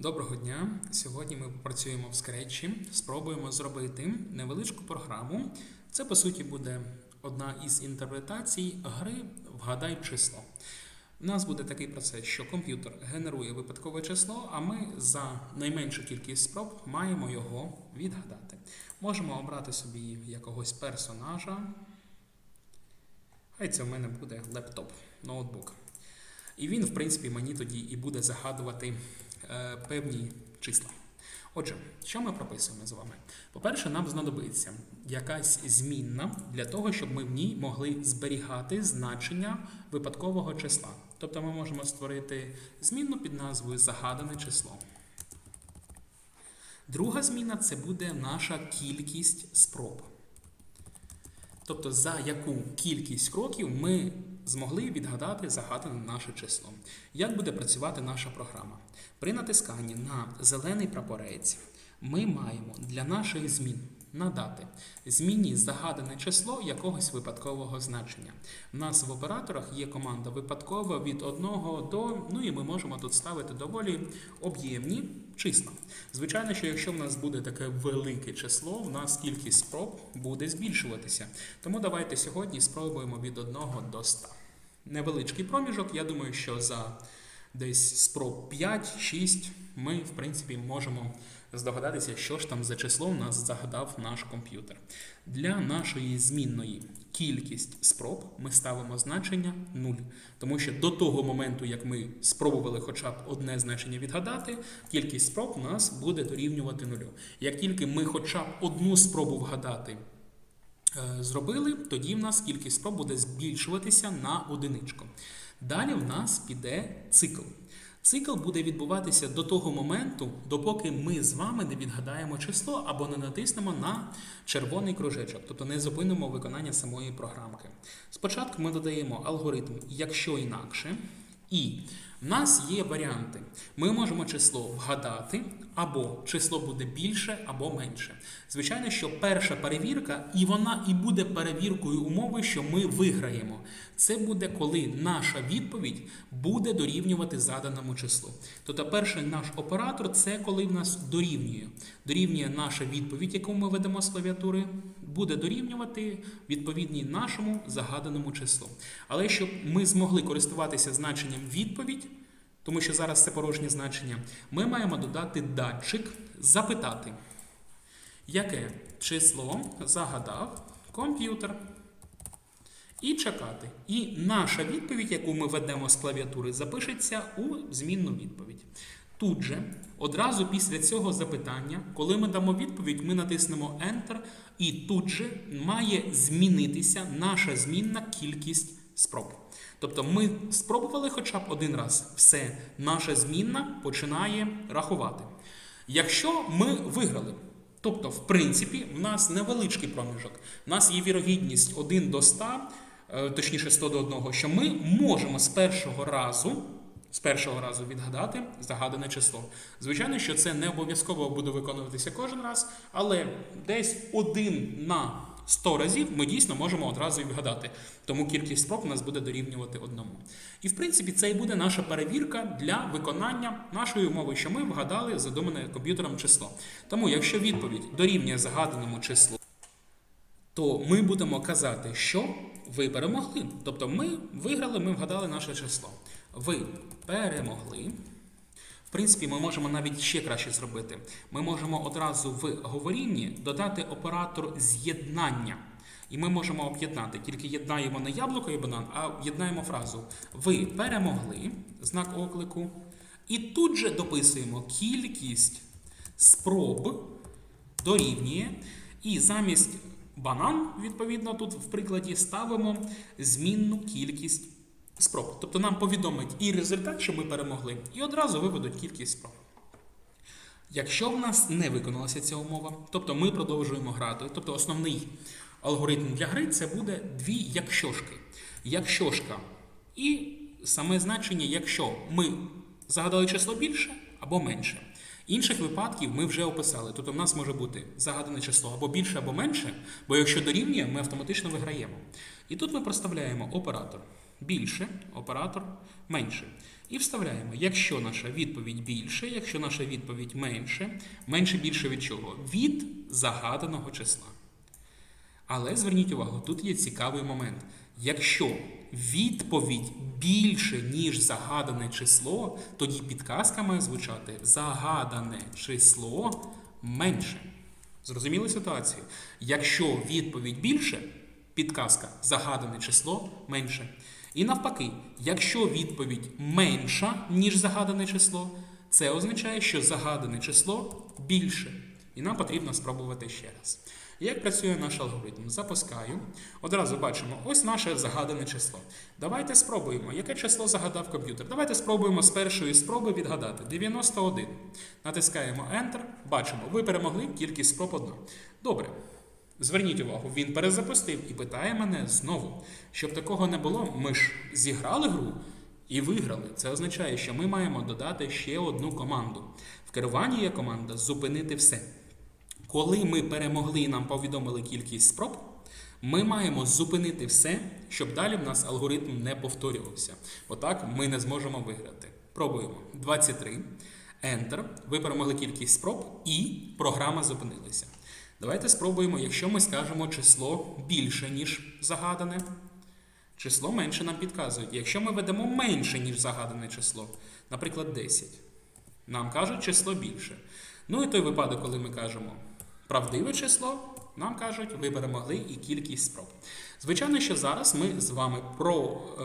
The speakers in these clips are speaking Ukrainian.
Доброго дня! Сьогодні ми попрацюємо в скретчі, спробуємо зробити невеличку програму. Це по суті буде одна із інтерпретацій гри Вгадай число. У нас буде такий процес, що комп'ютер генерує випадкове число, а ми за найменшу кількість спроб маємо його відгадати. Можемо обрати собі якогось персонажа. Хай це в мене буде лептоп, ноутбук. І він, в принципі, мені тоді і буде загадувати певні числа. Отже, що ми прописуємо з вами? По-перше, нам знадобиться якась змінна для того, щоб ми в ній могли зберігати значення випадкового числа. Тобто ми можемо створити змінну під назвою загадане число. Друга зміна це буде наша кількість спроб. Тобто, за яку кількість кроків ми змогли відгадати загадане наше число. Як буде працювати наша програма? При натисканні на зелений прапорець ми маємо для наших змін надати зміні загадане число якогось випадкового значення. У нас в операторах є команда випадкова від 1 до, ну і ми можемо тут ставити доволі об'ємні числа. Звичайно, що якщо в нас буде таке велике число, в нас кількість спроб буде збільшуватися. Тому давайте сьогодні спробуємо від 1 до 100. Невеличкий проміжок, я думаю, що за десь спроб 5-6 ми, в принципі, можемо здогадатися, що ж там за число у нас загадав наш комп'ютер. Для нашої змінної кількість спроб ми ставимо значення 0. Тому що до того моменту, як ми спробували хоча б одне значення відгадати, кількість спроб у нас буде дорівнювати нулю. Як тільки ми хоча б одну спробу вгадати е, зробили, тоді в нас кількість спроб буде збільшуватися на одиничку. Далі в нас піде цикл. Цикл буде відбуватися до того моменту, допоки ми з вами не відгадаємо число або не натиснемо на червоний кружечок, тобто не зупинимо виконання самої програмки. Спочатку ми додаємо алгоритм, якщо інакше, і в нас є варіанти. Ми можемо число вгадати, або число буде більше, або менше. Звичайно, що перша перевірка, і вона і буде перевіркою умови, що ми виграємо. Це буде, коли наша відповідь буде дорівнювати заданому числу. Тобто, перший наш оператор це коли в нас дорівнює. Дорівнює наша відповідь, яку ми ведемо з клавіатури, буде дорівнювати відповідній нашому загаданому числу. Але щоб ми змогли користуватися значенням відповідь, тому що зараз це порожнє значення, ми маємо додати датчик запитати, яке число загадав комп'ютер. І чекати. І наша відповідь, яку ми ведемо з клавіатури, запишеться у змінну відповідь. Тут же, одразу після цього запитання, коли ми дамо відповідь, ми натиснемо Enter, і тут же має змінитися наша змінна кількість спроб. Тобто ми спробували хоча б один раз, все, наша змінна починає рахувати. Якщо ми виграли, тобто, в принципі, в нас невеличкий проміжок, в нас є вірогідність 1 до 100, е, точніше 100 до 1, що ми можемо з першого разу. З першого разу відгадати загадане число. Звичайно, що це не обов'язково буде виконуватися кожен раз, але десь один на 100 разів ми дійсно можемо одразу і вгадати. Тому кількість спроб у нас буде дорівнювати одному. І в принципі це і буде наша перевірка для виконання нашої умови, що ми вгадали задумане комп'ютером число. Тому, якщо відповідь дорівнює загаданому числу, то ми будемо казати, що ви перемогли. Тобто ми виграли, ми вгадали наше число. Ви перемогли. В принципі, ми можемо навіть ще краще зробити. Ми можемо одразу в говорінні додати оператор з'єднання. І ми можемо об'єднати. Тільки єднаємо не яблуко і банан, а єднаємо фразу Ви перемогли, знак оклику. І тут же дописуємо кількість спроб дорівнює. І замість банан, відповідно, тут в прикладі ставимо змінну кількість спроб. Тобто нам повідомить і результат, що ми перемогли, і одразу виведуть кількість спроб. Якщо в нас не виконалася ця умова, тобто ми продовжуємо грати, тобто основний алгоритм для гри це буде дві якщошки. Якщошка і саме значення, якщо ми загадали число більше або менше. Інших випадків ми вже описали. Тобто в нас може бути загадане число або більше, або менше, бо якщо дорівнює, ми автоматично виграємо. І тут ми проставляємо оператор більше, оператор менше. І вставляємо, якщо наша відповідь більше, якщо наша відповідь менше, менше більше від чого? Від загаданого числа. Але зверніть увагу, тут є цікавий момент. Якщо відповідь більше, ніж загадане число, тоді підказка має звучати загадане число менше. Зрозуміли ситуацію? Якщо відповідь більше, підказка загадане число менше. І навпаки, якщо відповідь менша, ніж загадане число, це означає, що загадане число більше. І нам потрібно спробувати ще раз. Як працює наш алгоритм? Запускаю. Одразу бачимо, ось наше загадане число. Давайте спробуємо, яке число загадав комп'ютер. Давайте спробуємо з першої спроби відгадати. 91. Натискаємо Enter. Бачимо, ви перемогли, кількість спроб одна. Добре. Зверніть увагу, він перезапустив і питає мене знову. Щоб такого не було, ми ж зіграли гру і виграли. Це означає, що ми маємо додати ще одну команду. В керуванні є команда зупинити все. Коли ми перемогли і нам повідомили кількість спроб, ми маємо зупинити все, щоб далі в нас алгоритм не повторювався. Отак ми не зможемо виграти. Пробуємо. 23. Enter. Ви перемогли кількість спроб і програма зупинилася. Давайте спробуємо, якщо ми скажемо число більше, ніж загадане. Число менше нам підказують. Якщо ми ведемо менше, ніж загадане число, наприклад, 10, нам кажуть число більше. Ну і той випадок, коли ми кажемо правдиве число, нам кажуть, ви перемогли і кількість спроб. Звичайно, що зараз ми з вами про,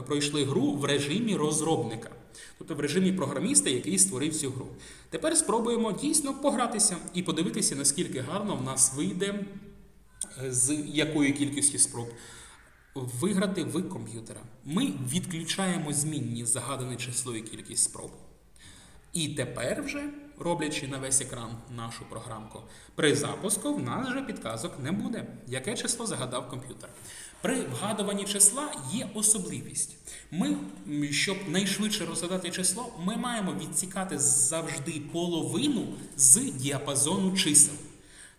пройшли гру в режимі розробника, тобто в режимі програміста, який створив цю гру. Тепер спробуємо дійсно погратися і подивитися, наскільки гарно в нас вийде е, з якою кількістю спроб виграти в комп'ютера. Ми відключаємо змінні загадане число і кількість спроб. І тепер вже, роблячи на весь екран нашу програмку, при запуску в нас вже підказок не буде, яке число загадав комп'ютер. При вгадуванні числа є особливість. Ми, щоб найшвидше розгадати число, ми маємо відсікати завжди половину з діапазону чисел.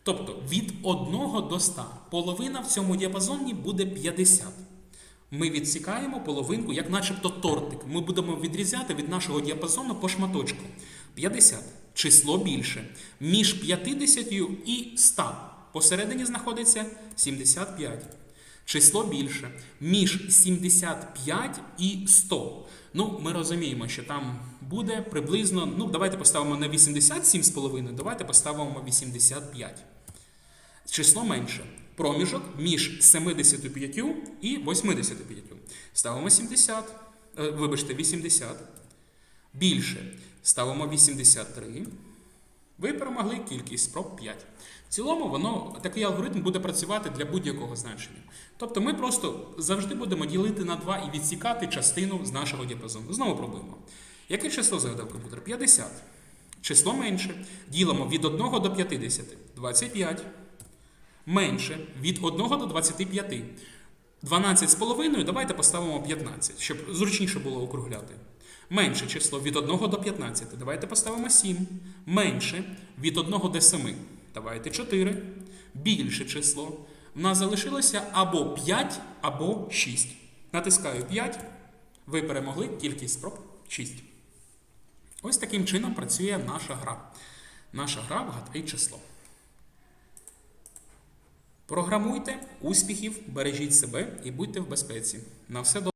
Тобто від 1 до 100. Половина в цьому діапазоні буде 50. Ми відсікаємо половинку, як начебто тортик. Ми будемо відрізати від нашого діапазону по шматочку. 50. Число більше. Між 50 і 100. Посередині знаходиться 75. Число більше. Між 75 і 100. Ну, ми розуміємо, що там буде приблизно. Ну, давайте поставимо не 87,5, давайте поставимо 85. Число менше. Проміжок між 75 і 85. Ставимо 70. е, Вибачте, 80. Більше. Ставимо 83. Ви перемогли кількість спроб 5. В цілому, воно такий алгоритм буде працювати для будь-якого значення. Тобто ми просто завжди будемо ділити на 2 і відсікати частину з нашого діапазону. Знову пробуємо. Яке число загадав комп'ютер? 50. Число менше. Ділимо від 1 до 50. 25 менше від 1 до 25. 12 з половиною давайте поставимо 15, щоб зручніше було округляти. Менше число від 1 до 15. Давайте поставимо 7. Менше від 1 до 7. Давайте 4. Більше число. У нас залишилося або 5, або 6. Натискаю 5. Ви перемогли кількість спроб 6. Ось таким чином працює наша гра. Наша гра вгадай число. Програмуйте, успіхів, бережіть себе і будьте в безпеці. На все добре.